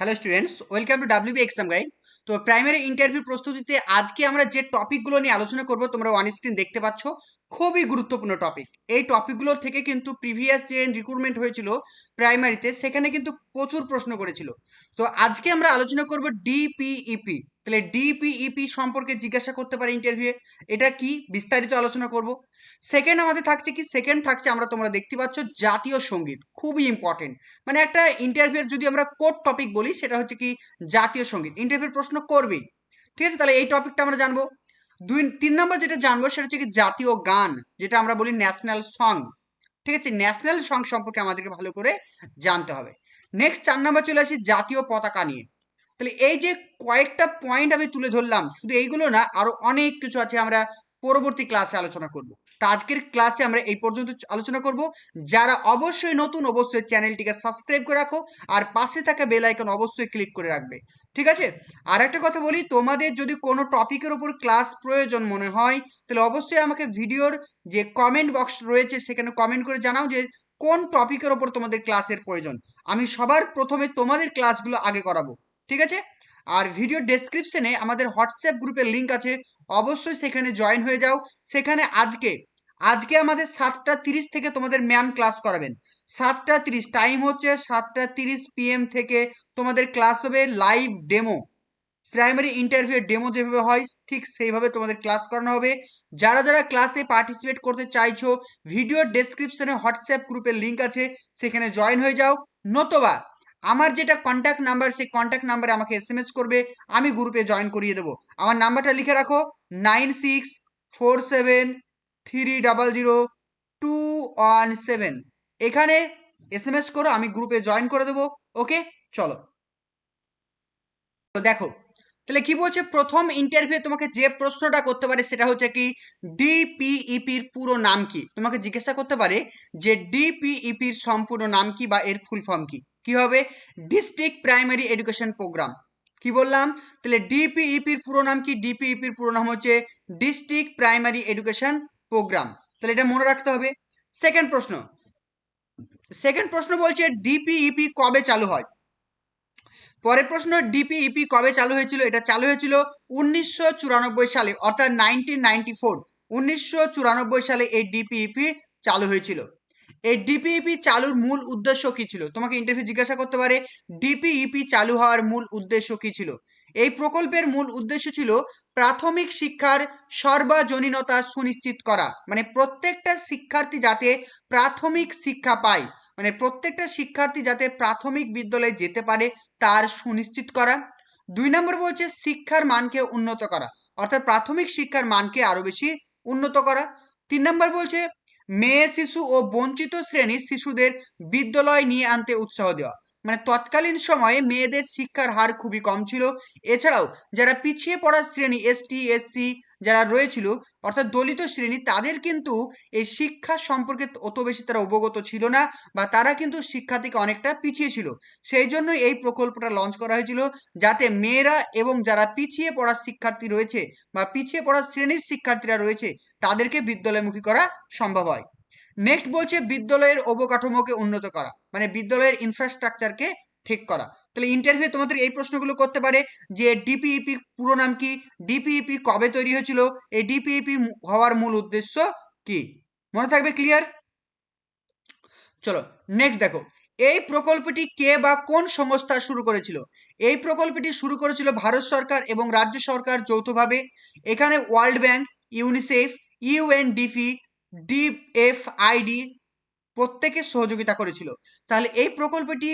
Hello students welcome to W B exam guide তো primary interview প্রস্তুতিতে আজকে আমরা যে টপিকগুলো নিয়ে আলোচনা করব, তোমরা অন স্ক্রিন দেখতে পাচ্ছ, খুবই গুরুত্বপূর্ণ টপিক এই টপিকগুলো থেকে কিন্তু প্রিভিয়াস যে রিক্রুটমেন্ট হয়েছিল প্রাইমারিতে সেখানে কিন্তু প্রচুর প্রশ্ন করেছিল। তো আজকে আমরা আলোচনা করব ডিপিইপি তাহলে ডিপিইপি সম্পর্কে জিজ্ঞাসা করতে পারে ইন্টারভিউয়ে এটা কি? বিস্তারিত আলোচনা করব। সেকেন্ড আমাদের থাকছে কি? সেকেন্ড থাকছে আমরা তোমরা দেখতে পাচ্ছ জাতীয় সংগীত। খুবই ইম্পর্টেন্ট মানে একটা ইন্টারভিউয়ের যদি আমরা কোড টপিক বলি, সেটা হচ্ছে কি জাতীয় সংগীত। ইন্টারভিউর প্রশ্ন করবেই। ঠিক আছে? তাহলে এই টপিকটা আমরা জানব। দুই, তিন নম্বর যেটা জানব, সেটা হচ্ছে কি জাতীয় গান, যেটা আমরা বলি ন্যাশনাল সং ঠিক আছে? ন্যাশনাল সং সম্পর্কে আমাদেরকে ভালো করে জানতে হবে। নেক্সট চার নম্বর চলে আসি জাতীয় পতাকা নিয়ে। তাহলে এই যে কয়েকটা পয়েন্ট আমি তুলে ধরলাম, শুধু এইগুলো না, আরও অনেক কিছু আছে আমরা পরবর্তী ক্লাসে আলোচনা করব। তা আজকের ক্লাসে আমরা এই পর্যন্ত আলোচনা করব। যারা অবশ্যই নতুন, অবশ্যই চ্যানেলটিকে সাবস্ক্রাইব করে রাখো, আর পাশে থাকা বেল আইকন অবশ্যই ক্লিক করে রাখবে। ঠিক আছে? আর একটা কথা বলি, তোমাদের যদি কোনো টপিকের উপর ক্লাস প্রয়োজন মনে হয়, তাহলে অবশ্যই আমাকে ভিডিওর যে কমেন্ট বক্স রয়েছে, সেখানে কমেন্ট করে জানাও যে কোন টপিকের ওপর তোমাদের ক্লাসের প্রয়োজন। আমি সবার প্রথমে তোমাদের ক্লাসগুলো আগে করাবো। ঠিক আছে? আর ভিডিও ডেসক্রিপশনে আমাদের হোয়াটসঅ্যাপ গ্রুপের লিঙ্ক আছে। অবশ্যই সেখানে জয়েন হয়ে যাও। সেখানে আজকে আজকে আমাদের সাতটা তিরিশ থেকে তোমাদের ম্যাম ক্লাস করাবেন। সাতটা তিরিশ টাইম হচ্ছে সাতটা তিরিশ পিএম থেকে তোমাদের ক্লাস হবে live demo primary interview demo যেভাবে হয়, ঠিক সেইভাবে তোমাদের ক্লাস করানো হবে। যারা যারা ক্লাসে পার্টিসিপেট করতে চাইছো ভিডিও ডেসক্রিপশনে হোয়াটসঅ্যাপ গ্রুপের লিঙ্ক আছে। সেখানে জয়েন হয়ে যাও। নতবা আমার যেটা কন্ট্যাক্ট নাম্বার সেই কন্ট্যাক্ট নাম্বারে আমাকে এস এম এস করবে, আমি গ্রুপে জয়েন করিয়ে দেবো। আমার নাম্বারটা লিখে রাখো nine six four seven three double zero two one seven এখানে এস এম এস করো, আমি গ্রুপে জয়েন করে দেবো ওকে চলো। তো দেখো, তাহলে কি বলছে? প্রথম ইন্টারভিউ তোমাকে যে প্রশ্নটা করতে পারে, সেটা হচ্ছে কি ডিপিইপির পুরো নাম কি? তোমাকে জিজ্ঞাসা করতে পারে যে ডিপিইপির সম্পূর্ণ নাম কি বা এর ফুল ফর্ম কি? কি হবে? ডিস্ট্রিক্ট প্রাইমারি এডুকেশন প্রোগ্রাম কি বললাম? তাহলে ডিপিইপির পুরো নাম কি? ডিপিইপির পুরো নাম হচ্ছে ডিস্ট্রিক্ট প্রাইমারি এডুকেশন প্রোগ্রাম তাহলে এটা মনে রাখতে হবে। সেকেন্ড প্রশ্ন। সেকেন্ড প্রশ্ন বলছে ডিপিইপি কবে চালু হয়? পরের প্রশ্ন ডিপিইপি কবে চালু হয়েছিল? এটা চালু হয়েছিল উনিশশো চুরানব্বই সালে, অর্থাৎ নাইনটিন নাইনটি ফোর উনিশশো চুরানব্বই সালে এই ডিপিইপি চালু হয়েছিল। এই ডিপিইপি চালুর মূল উদ্দেশ্য কি ছিল? তোমাকে ইন্টারভিউ জিজ্ঞাসা করতে পারে ডিপিইপি চালু হওয়ার মূল উদ্দেশ্য কি ছিল? এই প্রকল্পের মূল উদ্দেশ্য ছিল প্রাথমিক শিক্ষার সর্বজনীনতা সুনিশ্চিত করা। মানে প্রত্যেকটা শিক্ষার্থী যাতে প্রাথমিক শিক্ষা পায় মানে প্রত্যেকটা শিক্ষার্থী যাতে প্রাথমিক বিদ্যালয়ে যেতে পারে তার সুনিশ্চিত করা। দুই নম্বর বলছে শিক্ষার মানকে উন্নত করা, অর্থাৎ প্রাথমিক শিক্ষার মানকে আরও বেশি উন্নত করা। তিন নম্বর বলছে মেয়ে শিশু ও বঞ্চিত শ্রেণির শিশুদের বিদ্যালয় নিয়ে আনতে উৎসাহ দেওয়া। মানে তৎকালীন সময়ে মেয়েদের শিক্ষার হার খুবই কম ছিল। এছাড়াও যারা পিছিয়ে পড়া শ্রেণি এসটি এসসি যারা রয়েছিল, অর্থাৎ দলিত শ্রেণি, তাদের কিন্তু এই শিক্ষা সম্পর্কে অত বেশি তারা অবগত ছিল না বা তারা কিন্তু শিক্ষা থেকে অনেকটা পিছিয়ে ছিল। সেই জন্য এই প্রকল্পটা লঞ্চ করা হয়েছিল যাতে মেয়েরা এবং যারা পিছিয়ে পড়া শিক্ষার্থী রয়েছে বা পিছিয়ে পড়া শ্রেণির শিক্ষার্থীরা রয়েছে, তাদেরকে বিদ্যালয়মুখী করা সম্ভব হয়। নেক্সট বলছে বিদ্যালয়ের অবকাঠামোকে উন্নত করা মানে বিদ্যালয়ের ইনফ্রাস্ট্রাকচারকে ঠিক করা। তাহলে ইন্টারভিউ তোমাদের এই প্রশ্নগুলো করতে পারে যে ডিপিইপি পুরো নাম কি? ডিপিইপি কবে তৈরি হয়েছিল? এই ডিপিইপি হওয়ার মূল উদ্দেশ্য কি? মনে থাকবে ক্লিয়ার চলো নেক্সট দেখো। এই প্রকল্পটি কে বা কোন সংস্থা শুরু করেছিল? এই প্রকল্পটি শুরু করেছিল ভারত সরকার এবং রাজ্য সরকার যৌথভাবে। এখানে world bank, UNICEF U N D P D F I D প্রত্যেকে সহযোগিতা করেছিল। তাহলে এই প্রকল্পটি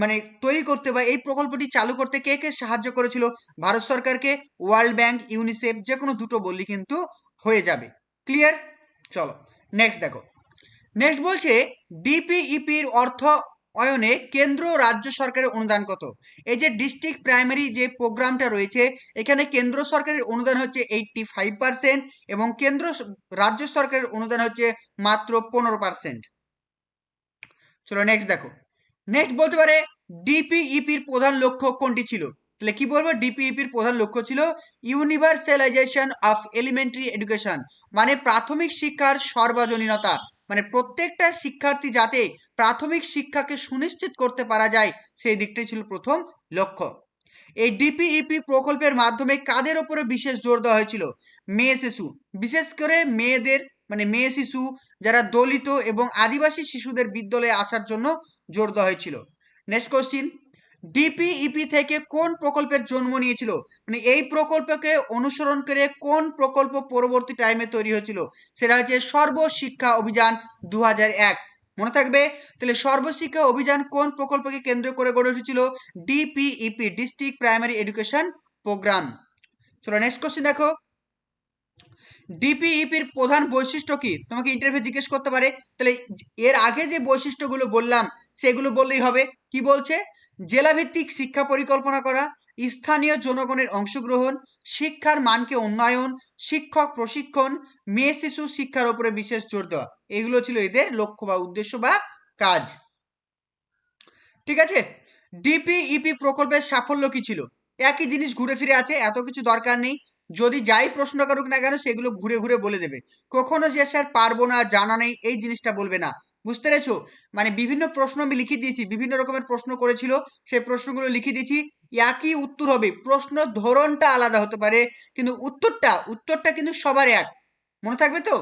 মানে তৈরি করতে বা এই প্রকল্পটি চালু করতে কে কে সাহায্য করেছিল? ভারত সরকারকে, ওয়ার্ল্ড ব্যাংক, ইউনিসেফ যে কোনো দুটো বললি কিন্তু হয়ে যাবে। ক্লিয়ার চলো নেক্সট দেখো। নেক্সট বলছে ডিপিইপির অর্থ অয়নে কেন্দ্র রাজ্য সরকারের অনুদান কত? এই যে ডিস্ট্রিক্ট প্রাইমারি যে প্রোগ্রামটা রয়েছে, এখানে কেন্দ্র সরকারের অনুদান হচ্ছে এইটটি ফাইভ পার্সেন্ট এবং কেন্দ্র রাজ্য সরকারের অনুদান হচ্ছে মাত্র পনেরো পার্সেন্ট চলো নেক্সট দেখো। নেক্সট বলতে পারে ডিপিইপির প্রধান লক্ষ্য কোনটি ছিল? তাহলে কি বলব? ডিপিইপির প্রধান লক্ষ্য ছিল ইউনিভার্সালাইজেশন অফ এলিমেন্টারি এডুকেশন মানে প্রাথমিক শিক্ষার সর্বজনীনতা। মানে প্রত্যেকটা শিক্ষার্থী যাতে প্রাথমিক শিক্ষাকে সুনিশ্চিত করতে পারা যায়, সেই দিকটাই ছিল প্রথম লক্ষ্য। এই ডিপিইপি প্রকল্পের মাধ্যমে কাদের ওপরে বিশেষ জোর দেওয়া হয়েছিল? মেয়ে শিশু। বিশেষ করে মেয়েদের মানে মেয়ে শিশু, যারা দলিত এবং আদিবাসী শিশুদের বিদ্যালয়ে আসার জন্য জোর দেওয়া হয়েছিল। নেক্সট কোশ্চিন ডিপিইপি থেকে কোন প্রকল্পের জন্ম নিয়েছিল? মানে এই প্রকল্পকে অনুসরণ করে কোন প্রকল্প পরবর্তী টাইমে তৈরি হয়েছিল? সেটা হচ্ছে সর্বশিক্ষা অভিযান দু হাজার এক। মনে থাকবে? তাহলে সর্বশিক্ষা অভিযান কোন প্রকল্পকে কেন্দ্র করে গড়ে উঠেছিল? D P E P district primary education programme চলো নেক্সট কোশ্চেন দেখো। ডিপিইপির প্রধান বৈশিষ্ট্য কি? তোমাকে ইন্টারভিউ জিজ্ঞেস করতে পারে। তাহলে এর আগে যে বৈশিষ্ট্যগুলো বললাম, সেগুলো বললেই হবে। কি বলছে? জেলাভিত্তিক শিক্ষা পরিকল্পনা করা, স্থানীয় জনগণের অংশগ্রহণ, শিক্ষার মানকে উন্নয়ন, শিক্ষক প্রশিক্ষণ, মেয়ে শিশু শিক্ষার উপরে বিশেষ জোর দেওয়া। এগুলো ছিল এদের লক্ষ্য বা উদ্দেশ্য বা কাজ। ঠিক আছে? ডিপিইপি প্রকল্পের সাফল্য কি ছিল? একই জিনিস ঘুরে ফিরে আছে, এত কিছু দরকার নেই। যদি যাই প্রশ্ন করুক না কেন, সেগুলো ঘুরে ঘুরে বলে দেবে। কখনো যে স্যার পারব না, জানা নেই, এই জিনিসটা বলবে না। বুঝতে পেরেছ? মানে বিভিন্ন প্রশ্ন আমি লিখে দিয়েছি, বিভিন্ন রকমের প্রশ্ন করেছিল, সেই প্রশ্নগুলো লিখে দিয়েছি। একই উত্তর হবে। প্রশ্ন ধরনটা আলাদা হতে পারে, কিন্তু উত্তরটা উত্তরটা কিন্তু সবার এক। মনে থাকবে তো?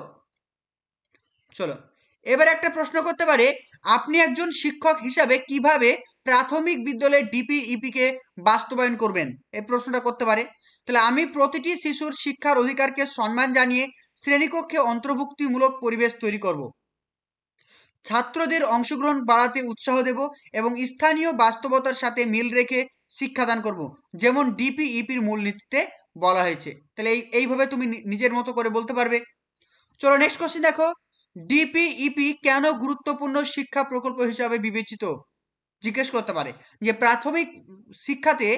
চলো। এবার একটা প্রশ্ন করতে পারে আপনি একজন শিক্ষক হিসাবে কীভাবে প্রাথমিক বিদ্যালয়ে ডিপিইপি কে বাস্তবায়ন করবেন? এই প্রশ্নটা করতে পারে। তাহলে আমি প্রতিটি শিশুর শিক্ষার অধিকারকে সম্মান জানিয়ে শ্রেণীকক্ষে অন্তর্ভুক্তিমূলক পরিবেশ তৈরি করব। ছাত্রদের অংশগ্রহণ বাড়াতে উৎসাহ দেব এবং স্থানীয় বাস্তবতার সাথে মিল রেখে শিক্ষাদান করব, যেমন ডিপিইপির মূলনীতিতে বলা হয়েছে। তাহলে এই, এইভাবে তুমি নিজের মতো করে বলতে পারবে। চলো নেক্সট কোশ্চেন দেখো। ডিপিইপি কেন গুরুত্বপূর্ণ শিক্ষা প্রকল্প হিসাবে বিবেচিত? জিজ্ঞেস করতে পারে। যে প্রাথমিক শিক্ষাতে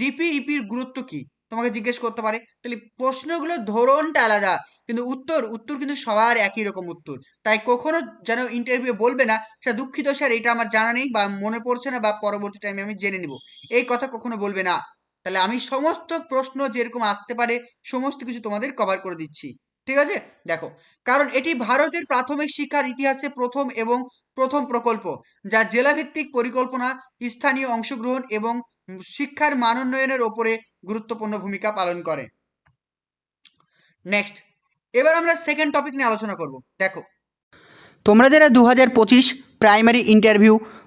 ডিপিইপির গুরুত্ব কি? তোমাকে জিজ্ঞেস করতে পারে। তাহলে প্রশ্নগুলোর ধরনটা আলাদা, কিন্তু উত্তর উত্তর কিন্তু সবার একই রকম উত্তর। তাই কখনো যেন ইন্টারভিউ বলবে না স্যার দুঃখিত স্যার, এটা আমার জানা নেই বা মনে পড়ছে না বা পরবর্তী টাইমে আমি জেনে নিব। এই কথা কখনো বলবে না। তাহলে আমি সমস্ত প্রশ্ন যেরকম আসতে পারে, সমস্ত কিছু তোমাদের কভার করে দিচ্ছি। ঠিক আছে? দেখো, কারণ এটি ভারতের প্রাথমিক শিক্ষার ইতিহাসে প্রথম এবং প্রথম প্রকল্প, যা জেলাভিত্তিক পরিকল্পনা, স্থানীয় অংশগ্রহণ এবং শিক্ষার মানোন্নয়নের ওপরে গুরুত্বপূর্ণ ভূমিকা পালন করে। নেক্সট এবার আমরা সেকেন্ড টপিক নিয়ে আলোচনা করব। দেখো, তোমরা যারা দু হাজার পঁচিশ প্রাইমারি ইন্টারভিউ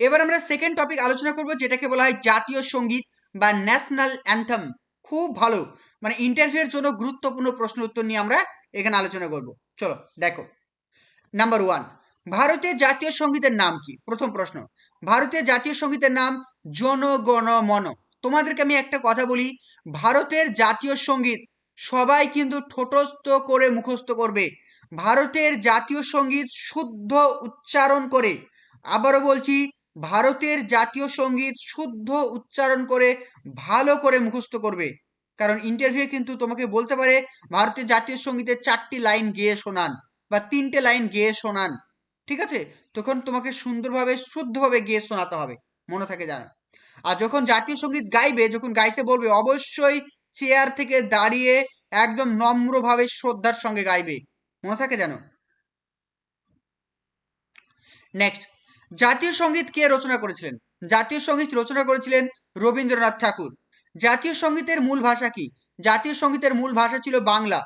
এবার আমরা সেকেন্ড টপিক আলোচনা করব, যেটাকে বলা হয় জাতীয় সংগীত বা ন্যাশনাল অ্যান্থেম খুব ভালো। মানে ইন্টারভিউয়ের জন্য গুরুত্বপূর্ণ প্রশ্ন উত্তর নিয়ে আমরা এখানে আলোচনা করব। চলো, দেখো। নাম্বার ওয়ান ভারতের জাতীয় সঙ্গীতের নাম কি? প্রথম প্রশ্ন। ভারতের জাতীয় সঙ্গীতের নাম জনগণ মন তোমাদেরকে আমি একটা কথা বলি, ভারতের জাতীয় সংগীত সবাই কিন্তু ঠোঁটস্থ করে মুখস্থ করবে। ভারতের জাতীয় সংগীত শুদ্ধ উচ্চারণ করে। আবারও বলছি ভারতের জাতীয় সংগীত শুদ্ধ উচ্চারণ করে ভালো করে মুখস্থ করবে। কারণ ইন্টারভিউ কিন্তু তোমাকে বলতে পারে, ভারতের জাতীয় সঙ্গীতের চারটি লাইন গেয়ে শোনান বা তিনটে লাইন গেয়ে শোনান। ঠিক আছে? তখন তোমাকে সুন্দরভাবে, শুদ্ধভাবে গিয়ে শোনাতে হবে। মনে থাকে জানো আর যখন জাতীয় সংগীত গাইবে, যখন গাইতে বলবে, অবশ্যই চেয়ার থেকে দাঁড়িয়ে একদম নম্রভাবে শ্রদ্ধার সঙ্গে গাইবে। মনে থাকে জানো নেক্সট জাতীয় সংগীত কে রচনা করেছিলেন? জাতীয় সংগীত রচনা করেছিলেন রবীন্দ্রনাথ ঠাকুর। জাতীয় সঙ্গীতের মূল ভাষা কি? জাতীয় সঙ্গীতের মূল ভাষা ছিল বাংলা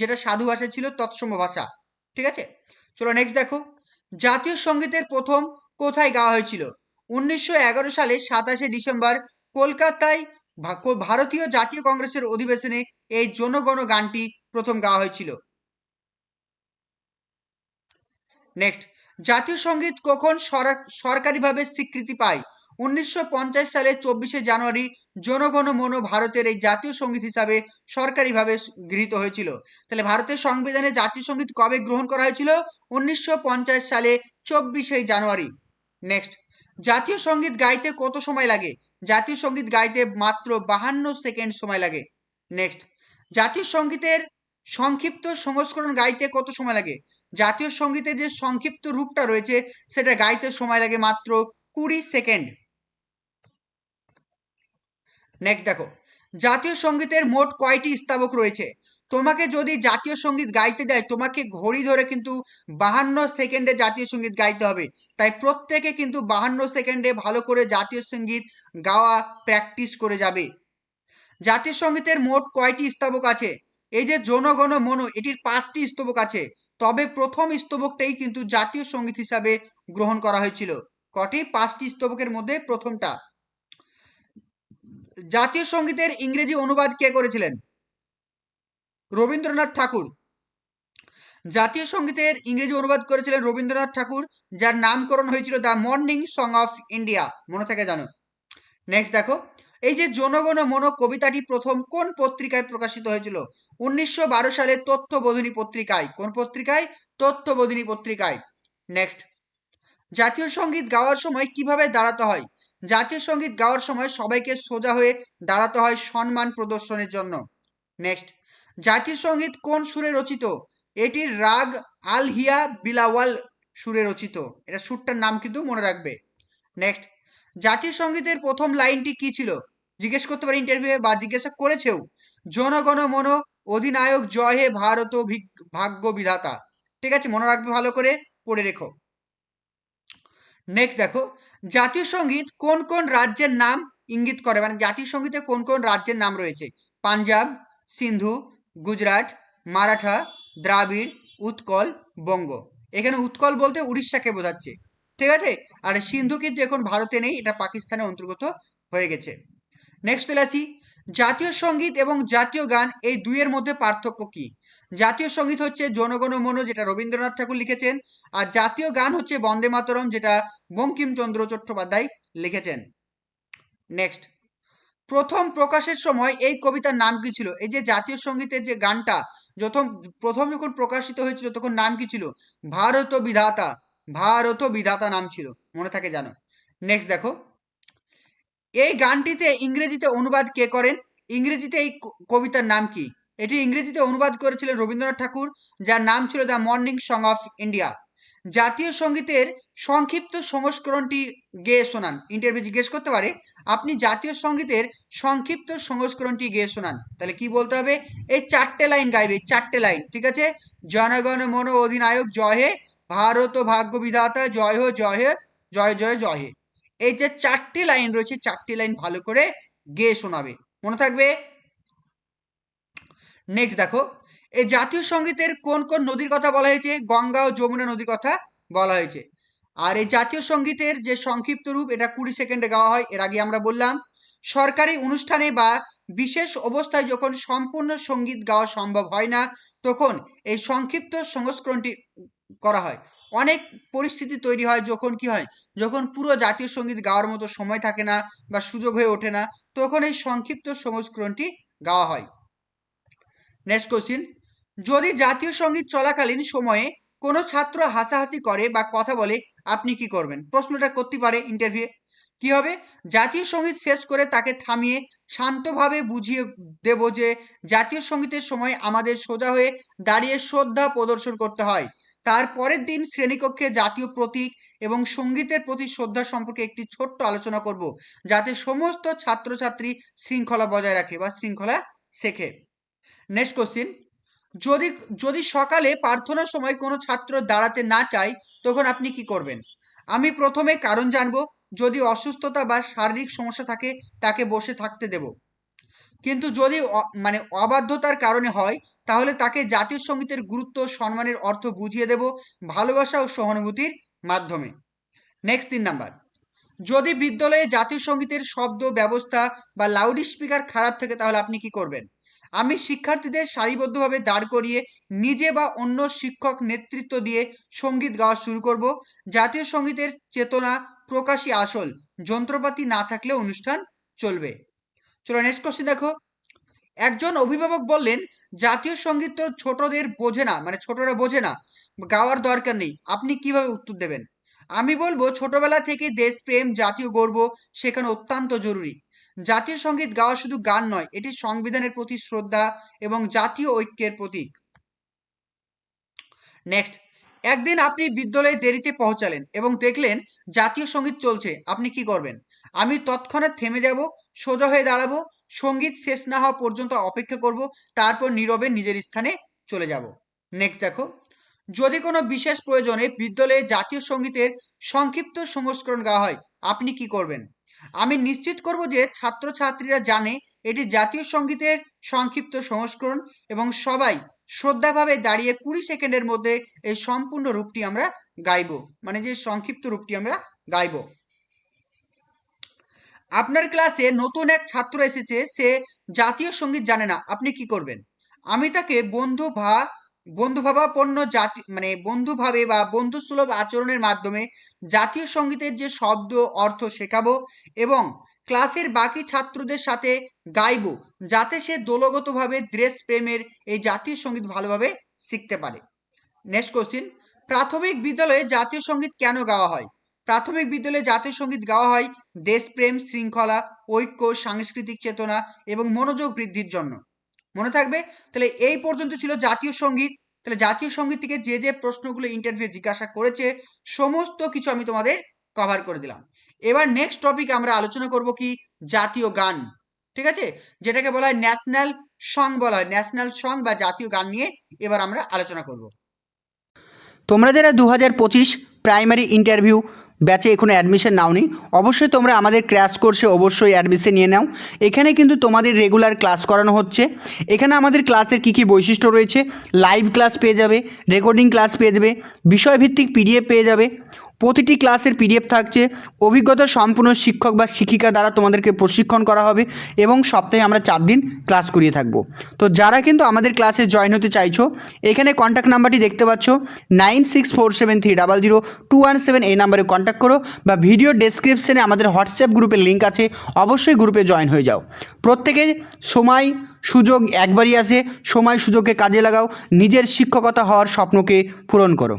যেটা সাধু ভাষা ছিল তৎসম ভাষা। ঠিক আছে? চলো নেক্সট দেখো। জাতীয় সঙ্গীতের প্রথম কোথায় গাওয়া হয়েছিল? উনিশশো এগারো সালে সাতাশে ডিসেম্বর কলকাতায় ভারতীয় জাতীয় কংগ্রেসের অধিবেশনে এই জনগণ গানটি প্রথম গাওয়া হয়েছিল। নেক্সট জাতীয় সংগীত কখন সরকারিভাবে স্বীকৃতি পায়? উনিশশো পঞ্চাশ সালে চব্বিশে জানুয়ারি জনগণ মন ভারতের এই জাতীয় সংগীত হিসাবে সরকারিভাবে গৃহীত হয়েছিল। তাহলে ভারতের সংবিধানে জাতীয় সংগীত কবে গ্রহণ করা হয়েছিল? উনিশশো পঞ্চাশ সালে চব্বিশে জানুয়ারি। নেক্সট জাতীয় সংগীত গাইতে কত সময় লাগে? জাতীয় সংগীত গাইতে মাত্র বাহান্ন সেকেন্ড সময় লাগে। নেক্সট জাতীয় সঙ্গীতের সংক্ষিপ্ত সংস্করণ গাইতে কত সময় লাগে? জাতীয় সঙ্গীতের যে সংক্ষিপ্ত রূপটা রয়েছে, সেটা গাইতে সময় লাগে মাত্র কুড়ি সেকেন্ড। নেক্সট দেখো। জাতীয় সঙ্গীতের মোট কয়টি স্তাবক রয়েছে? তোমাকে যদি জাতীয় সংগীত গাইতে দেয়, তোমাকে ঘড়ি ধরে কিন্তু বাহান্ন সেকেন্ডে জাতীয় সংগীত গাইতে হবে। তাই প্রত্যেকে কিন্তু বাহান্ন সেকেন্ডে ভালো করে জাতীয় সংগীত গাওয়া প্র্যাকটিস করে যাবে। জাতীয় সঙ্গীতের মোট কয়টি স্তাবক আছে? এই যে জনগণ মন, এটির পাঁচটি স্তবক আছে। তবে প্রথম স্তবকটাই কিন্তু জাতীয় সংগীত হিসাবে গ্রহণ করা হয়েছিল। কটি? পাঁচটি স্তবকের মধ্যে প্রথমটা। জাতীয় সঙ্গীতের ইংরেজি অনুবাদ কে করেছিলেন? রবীন্দ্রনাথ ঠাকুর। জাতীয় সঙ্গীতের ইংরেজি অনুবাদ করেছিলেন রবীন্দ্রনাথ ঠাকুর, যার নামকরণ হয়েছিল the morning song of India. মনে থাকে জানো? নেক্সট দেখো। এই যে জনগণ মন কবিতাটি প্রথম কোন পত্রিকায় প্রকাশিত হয়েছিল? উনিশশো বারো সালে তথ্যবোধিনী পত্রিকায়। কোন পত্রিকায়? তথ্যবোধিনী পত্রিকায়। নেক্সট জাতীয় সংগীত গাওয়ার সময় কীভাবে দাঁড়াতে হয়? জাতীয় সংগীত গাওয়ার সময় সবাইকে সোজা হয়ে দাঁড়াতে হয় সম্মান প্রদর্শনের জন্য। নেক্সট জাতীয় সংগীত কোন সুরে রচিত? এটির রাগ আল হিয়া বিলাওয়াল সুরে রচিত। এটা সুরটার নাম কিন্তু মনে রাখবে। নেক্সট জাতীয় সঙ্গীতের প্রথম লাইনটি কি ছিল? জিজ্ঞেস করতে পারে ইন্টারভিউ বা জিজ্ঞাসা করেছেও, জনগণ মন অধিনায়ক জয় হে ভারত ভিগ- ভাগ্য বিধাতা। ঠিক আছে, মনে রাখবে ভালো করে, পড়ে রেখো। নেক্সট দেখো, জাতীয় সংগীত কোন কোন রাজ্যের নাম ইঙ্গিত করে? মানে জাতীয় সঙ্গীতে কোন কোন রাজ্যের নাম রয়েছে? পাঞ্জাব, সিন্ধু, গুজরাট, মারাঠা, দ্রাবিড়, উৎকল, বঙ্গ। এখানে উৎকল বলতে উড়িষ্যাকে বোঝাচ্ছে। ঠিক আছে? আর সিন্ধু কিন্তু এখন ভারতে নেই, এটা পাকিস্তানের অন্তর্গত হয়ে গেছে। নেক্সট চলে আসি। জাতীয় সংগীত এবং জাতীয় গান, এই দুইয়ের মধ্যে পার্থক্য কি? জাতীয় সংগীত হচ্ছে জনগণ মন, যেটা রবীন্দ্রনাথ ঠাকুর লিখেছেন, আর জাতীয় গান হচ্ছে বন্দে মাতরম, যেটা বঙ্কিমচন্দ্র চট্টোপাধ্যায় লিখেছেন। নেক্সট প্রথম প্রকাশের সময় এই কবিতার নাম কি ছিল? এই যে জাতীয় সঙ্গীতের যে গানটা প্রথম প্রথম যখন প্রকাশিত হয়েছিল, তখন নাম কি ছিল? ভারত বিধাতা ভারত বিধাতা নাম ছিল। মনে থাকে জানো? নেক্সট দেখো। এই গানটিতে ইংরেজিতে অনুবাদ কে করেন? ইংরেজিতে এই কবিতার নাম কি? এটি ইংরেজিতে অনুবাদ করেছিলেন রবীন্দ্রনাথ ঠাকুর, যার নাম ছিল the morning song of India. জাতীয় সঙ্গীতের সংক্ষিপ্ত সংস্করণটি গেয়ে শোনান। ইন্টারভিউ জিজ্ঞেস করতে পারে, আপনি জাতীয় সঙ্গীতের সংক্ষিপ্ত সংস্করণটি গেয়ে শোনান। তাহলে কি বলতে হবে? এই চারটে লাইন গাইবে, চারটে লাইন, ঠিক আছে? জনগণ মন অধিনায়ক, জয় হে। ভারত ভাগ্য বিধাতা, জয় হো, জয় হে, জয় জয় জয় হে। এই যে চারটি লাইন রয়েছে, চারটি লাইন ভালো করে গেয়ে শোনাবে। মনে থাকবে? নেক্সট দেখো। এই জাতীয় সঙ্গীতের কোন কোন নদীর কথা বলা হয়েছে? গঙ্গা ও যমুনা নদীর কথা বলা হয়েছে। আর এই জাতীয় সঙ্গীতের যে সংক্ষিপ্ত রূপ, এটা কুড়ি সেকেন্ডে গাওয়া হয়, এর আগে আমরা বললাম, সরকারি অনুষ্ঠানে বা বিশেষ অবস্থায় যখন সম্পূর্ণ সংগীত গাওয়া সম্ভব হয় না, তখন এই সংক্ষিপ্ত সংস্করণটি করা হয়। অনেক পরিস্থিতি তৈরি হয় যখন কি হয়, যখন পুরো জাতীয় সংগীত গাওয়ার মতো সময় থাকে না বা সুযোগ হয়ে ওঠে না, তখন এই সংক্ষিপ্ত সংস্করণটি গাওয়া হয়। নেক্সট কোশ্চিন যদি জাতীয় সংগীত চলাকালীন সময়ে কোনো ছাত্র হাসাহাসি করে বা কথা বলে, আপনি কি করবেন? প্রশ্নটা করতে পারে ইন্টারভিউ কি হবে? জাতীয় সংগীত শেষ করে তাকে থামিয়ে শান্তভাবে বুঝিয়ে দেব যে, জাতীয় সঙ্গীতের সময় আমাদের সোজা হয়ে দাঁড়িয়ে শ্রদ্ধা প্রদর্শন করতে হয়। তার পরের দিন শ্রেণীকক্ষে জাতীয় প্রতীক এবং সঙ্গীতের প্রতি শ্রদ্ধা সম্পর্কে একটি ছোট্ট আলোচনা করব, যাতে সমস্ত ছাত্রছাত্রী শৃঙ্খলা বজায় রাখে বা শৃঙ্খলা শেখে। নেক্সট কোশ্চিন যদি যদি সকালে প্রার্থনার সময় কোনো ছাত্র দাঁড়াতে না চায়, তখন আপনি কি করবেন? আমি প্রথমে কারণ জানব, যদি অসুস্থতা বা শারীরিক সমস্যা থাকে, তাকে বসে থাকতে দেব। কিন্তু যদি মানে অবাধ্যতার কারণে হয়, তাহলে তাকে জাতীয় সঙ্গীতের গুরুত্ব সম্মানের অর্থ বুঝিয়ে দেব ভালোবাসা ও সহানুভূতির মাধ্যমে। নেক্সট তিন নাম্বার। যদি বিদ্যালয়ে জাতীয় সঙ্গীতের শব্দ, ব্যবস্থা বা লাউড স্পিকার খারাপ থাকে, তাহলে আপনি কি করবেন? আমি শিক্ষার্থীদের সারিবদ্ধভাবে দাঁড় করিয়ে নিজে বা অন্য শিক্ষক নেতৃত্ব দিয়ে সংগীত গাওয়া শুরু করব। জাতীয় সঙ্গীতের চেতনা প্রকাশই আসল। যন্ত্রপাতি না থাকলে অনুষ্ঠান চলবে। চলো নেক্সট কোশ্চেন দেখো। একজন অভিভাবক বললেন, জাতীয় সংগীত তো ছোটদের বোঝে না মানে ছোটরা বোঝে না, গাওয়ার দরকার নেই, আপনি কীভাবে উত্তর দেবেন? আমি বলব, ছোটবেলা থেকে দেশপ্রেম, জাতীয় গর্ব শেখানো অত্যন্ত জরুরি। জাতীয় সংগীত গাওয়া শুধু গান নয়, এটি সংবিধানের প্রতি শ্রদ্ধা এবং জাতীয় ঐক্যের প্রতীক। নেক্সট একদিন আপনি বিদ্যালয়ে দেরিতে পৌঁছালেন এবং দেখলেন জাতীয় সংগীত চলছে, আপনি কি করবেন? আমি তৎক্ষণাৎ থেমে যাব সোজা হয়ে দাঁড়াবো, সংগীত শেষ না হওয়া পর্যন্ত অপেক্ষা করব, তারপর নীরবে নিজের স্থানে চলে যাব। নেক্সট দেখো। যদি কোনো বিশেষ প্রয়োজনে বিদ্যালয়ে জাতীয় সঙ্গীতের সংক্ষিপ্ত সংস্করণ গাওয়া হয়, আপনি কি করবেন? আমি নিশ্চিত করব যে ছাত্রছাত্রীরা জানে এটি জাতীয় সঙ্গীতের সংক্ষিপ্ত সংস্করণ এবং সবাই শ্রদ্ধাভাবে দাঁড়িয়ে কুড়ি সেকেন্ডের মধ্যে এই সম্পূর্ণ রূপটি আমরা গাইব। মানে যে সংক্ষিপ্ত রূপটি আমরা গাইব। আপনার ক্লাসে নতুন এক ছাত্র এসেছে, সে জাতীয় সংগীত জানে না, আপনি কি করবেন? আমি তাকে বন্ধু ভা বন্ধুভাবাপন্ন জাতি মানে বন্ধুভাবে বা বন্ধুসুলভ আচরণের মাধ্যমে জাতীয় সঙ্গীতের যে শব্দ, অর্থ শেখাবো এবং ক্লাসের বাকি ছাত্রদের সাথে গাইবো, যাতে সে দলগতভাবে দেশ প্রেমের এই জাতীয় সংগীত ভালোভাবে শিখতে পারে। নেক্সট কোশ্চিন প্রাথমিক বিদ্যালয়ে জাতীয় সংগীত কেন গাওয়া হয়? প্রাথমিক বিদ্যালয়ে জাতীয় সংগীত গাওয়া হয় দেশপ্রেম, শৃঙ্খলা, ঐক্য, সাংস্কৃতিক চেতনা এবং মনোযোগ বৃদ্ধির জন্য। মনে থাকবে? তাহলে এই পর্যন্ত ছিল জাতীয় সংগীত। তাহলে জাতীয় সংগীত থেকে যে যে প্রশ্নগুলো ইন্টারভিউ জিজ্ঞাসা করেছে, সমস্ত কিছু আমি তোমাদের কভার করে দিলাম। এবার নেক্সট টপিক আমরা আলোচনা করব কি? জাতীয় গান। ঠিক আছে? যেটাকে বলা হয় ন্যাশনাল সং বলা হয়। ন্যাশনাল সং বা জাতীয় গান নিয়ে এবার আমরা আলোচনা করব। তোমরা যারা দু হাজার পঁচিশ প্রাইমারি ইন্টারভিউ ব্যাচে এখনও অ্যাডমিশন নাওনি। অবশ্যই তোমরা আমাদের ক্র্যাশ কোর্সে অবশ্যই অ্যাডমিশন নিয়ে নাও। এখানে কিন্তু তোমাদের রেগুলার ক্লাস করানো হচ্ছে। এখানে আমাদের ক্লাসের কী কী বৈশিষ্ট্য রয়েছে? লাইভ ক্লাস পেয়ে যাবে রেকর্ডিং ক্লাস পেয়ে যাবে, বিষয়ভিত্তিক পিডিএফ পেয়ে যাবে, প্রতিটি ক্লাসের পিডিএফ থাকছে, অভিজ্ঞতা সম্পূর্ণ শিক্ষক বা শিক্ষিকা দ্বারা তোমাদেরকে প্রশিক্ষণ করা হবে এবং সপ্তাহে আমরা চার দিন ক্লাস করিয়ে থাকব। তো যারা কিন্তু আমাদের ক্লাসে জয়েন হতে চাইছো, এখানে কন্ট্যাক্ট নাম্বারটি দেখতে পাচ্ছ nine six four seven three double zero two one seven এই নাম্বারে কন্ট্যাক্ট করো বা ভিডিও ডেসক্রিপশনে আমাদের হোয়াটসঅ্যাপ গ্রুপের লিঙ্ক আছে, অবশ্যই গ্রুপে জয়েন হয়ে যাও। প্রত্যেকে সময়, সুযোগ একবারই আসে, সময়, সুযোগকে কাজে লাগাও, নিজের শিক্ষকতা হওয়ার স্বপ্নকে পূরণ করো।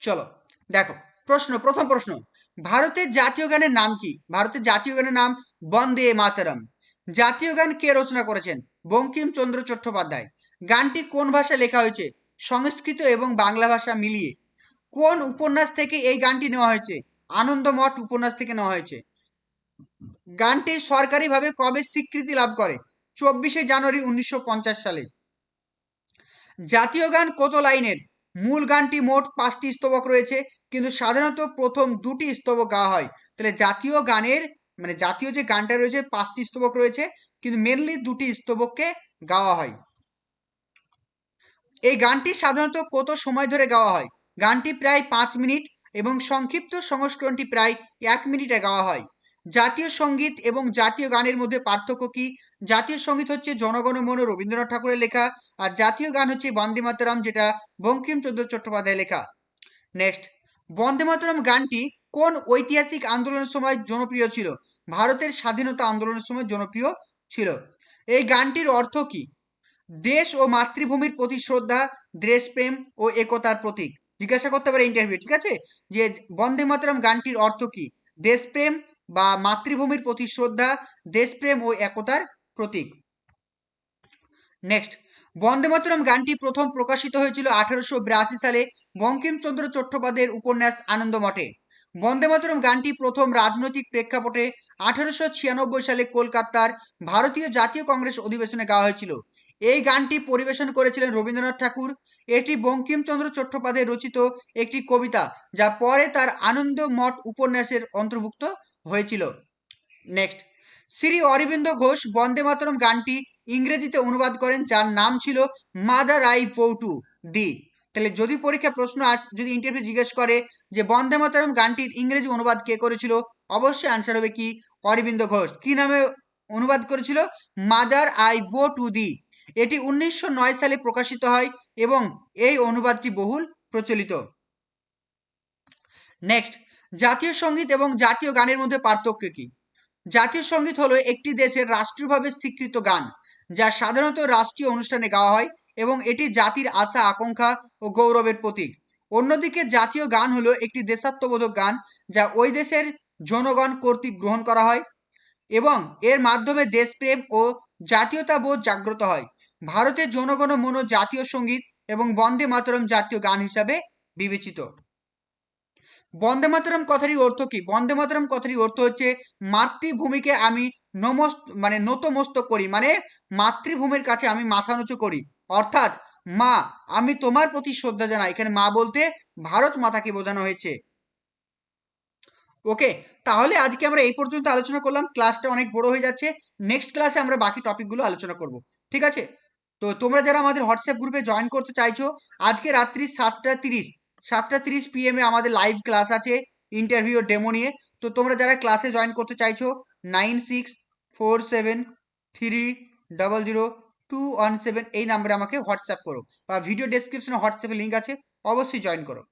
চলো, দেখো, প্রশ্ন, প্রথম প্রশ্ন। ভারতের জাতীয় গানের নাম কি? ভারতের জাতীয় গানের নাম বন্দে মাতরম। জাতীয় গান কে রচনা করেছেন? বঙ্কিমচন্দ্র চট্টোপাধ্যায়। গানটি কোন ভাষায় লেখা হয়েছে? সংস্কৃত এবং বাংলা ভাষা মিলিয়ে। কোন উপন্যাস থেকে এই গানটি নেওয়া হয়েছে? আনন্দমঠ উপন্যাস থেকে নেওয়া হয়েছে। গানটি সরকারিভাবে কবে স্বীকৃতি লাভ করে? চব্বিশে জানুয়ারি উনিশশো পঞ্চাশ সালে। জাতীয় গান কত লাইনের? মূল গানটি মোট পাঁচটি স্তবক রয়েছে, কিন্তু সাধারণত প্রথম দুটি স্তবক গাওয়া হয়। তাহলে জাতীয় গানের মানে জাতীয় যে গানটা রয়েছে, পাঁচটি স্তবক রয়েছে, কিন্তু মেনলি দুটি স্তবককে গাওয়া হয়। এই গানটি সাধারণত কত সময় ধরে গাওয়া হয়? গানটি প্রায় পাঁচ মিনিট এবং সংক্ষিপ্ত সংস্করণটি প্রায় এক মিনিটে গাওয়া হয়। জাতীয় সংগীত এবং জাতীয় গানের মধ্যে পার্থক্য কি? জাতীয় সংগীত হচ্ছে জনগণ মন রবীন্দ্রনাথ ঠাকুরের লেখা আর জাতীয় গান হচ্ছে বন্দে মাতরম যেটা বঙ্কিমচন্দ্র চট্টোপাধ্যায় লেখা। নেক্সট, বন্দে মাতরম গানটি কোন ঐতিহাসিক আন্দোলনের সময় জনপ্রিয় ছিল? ভারতের স্বাধীনতা আন্দোলনের সময় জনপ্রিয় ছিল। এই গানটির অর্থ কি? দেশ ও মাতৃভূমির প্রতি শ্রদ্ধা, দেশপ্রেম ও একতার প্রতীক। জিজ্ঞাসা করতে পারে ইন্টারভিউ ঠিক আছে? যে বন্দে মাতরম গানটির অর্থ কি? দেশপ্রেম বা মাতৃভূমির প্রতি শ্রদ্ধা, দেশপ্রেম ও একতার প্রতীক। নেক্সট বন্দে মাতরম গানটি প্রথম প্রকাশিত হয়েছিল আঠারোশো বিরাশি সালে বঙ্কিমচন্দ্র চট্টোপাধ্যায়ের উপন্যাস আনন্দমঠে বন্দে মাতরম গানটি প্রথম রাজনৈতিক প্রেক্ষাপটে আঠারোশো ছিয়ানব্বই সালে কলকাতার ভারতীয় জাতীয় কংগ্রেস অধিবেশনে গাওয়া হয়েছিল। এই গানটি পরিবেশন করেছিলেন রবীন্দ্রনাথ ঠাকুর। এটি বঙ্কিমচন্দ্র চট্টোপাধ্যায় রচিত একটি কবিতা, যা পরে তার আনন্দ মঠ উপন্যাসের অন্তর্ভুক্ত হয়েছিল। নেক্সট। শ্রী অরবিন্দ ঘোষ বন্দে মাতরম গানটি ইংরেজিতে অনুবাদ করেন, যার নাম ছিল মাদার আই পৌটু দি। তাহলে যদি পরীক্ষা প্রশ্ন আস, যদি ইন্টারভিউ জিজ্ঞেস করে যে বন্দে মাতরম গানটির ইংরেজি অনুবাদ কে করেছিল, অবশ্যই আনসার হবে কি? অরবিন্দ ঘোষ। কি নামে অনুবাদ করেছিল? Mother I bow to thee. এটি উনিশশো নয় সালে প্রকাশিত হয় এবং এই অনুবাদটি বহুল প্রচলিত। নেক্সট জাতীয় সংগীত এবং জাতীয় গানের মধ্যে পার্থক্য কি? জাতীয় সংগীত হলো একটি দেশের রাষ্ট্রীয়ভাবে স্বীকৃত গান, যা সাধারণত রাষ্ট্রীয় অনুষ্ঠানে গাওয়া হয় এবং এটি জাতির আশা, আকাঙ্ক্ষা ও গৌরবের প্রতীক। অন্যদিকে জাতীয় গান হলো একটি দেশাত্মবোধক গান, যা ওই দেশের জনগণ কর্তৃক গ্রহণ করা হয় এবং এর মাধ্যমে দেশপ্রেম ও জাতীয়তাবোধ জাগ্রত হয়। ভারতের জনগণ মন জাতীয় সংগীত এবং বন্দে মাতরম জাতীয় গান হিসাবে বিবেচিত। বন্দে মাতরম কথাটির অর্থ কি? বন্দে মাতরম কথাটির অর্থ হচ্ছে, মাতৃভূমিকে আমি নমস্ত মানে নতমস্ত করি মানে মাতৃভূমির কাছে আমি মাথা উঁচু করি। অর্থাৎ, মা, আমি তোমার প্রতি শ্রদ্ধা জানাই। এখানে মা বলতে ভারত মাতাকে বোঝানো হয়েছে। ওকে, তাহলে আজকে আমরা এই পর্যন্ত আলোচনা করলাম। ক্লাসটা অনেক বড় হয়ে যাচ্ছে। নেক্সট ক্লাসে আমরা বাকি টপিকগুলো আলোচনা করব। ঠিক আছে? তো তোমরা যারা আমাদের হোয়াটসঅ্যাপ গ্রুপে জয়েন করতে চাইছো, আজকে রাত্রি সাতটা তিরিশ সাতটা তিরিশ পিএমে আমাদের লাইভ ক্লাস আছে ইন্টারভিউ ডেমো নিয়ে। তো তোমরা যারা ক্লাসে জয়েন করতে চাইছো nine six four seven three double zero two one seven এই নাম্বারে আমাকে হোয়াটসঅ্যাপ করো। বা ভিডিও ডেসক্রিপশনে হোয়াটসঅ্যাপে লিঙ্ক আছে, অবশ্যই জয়েন করো।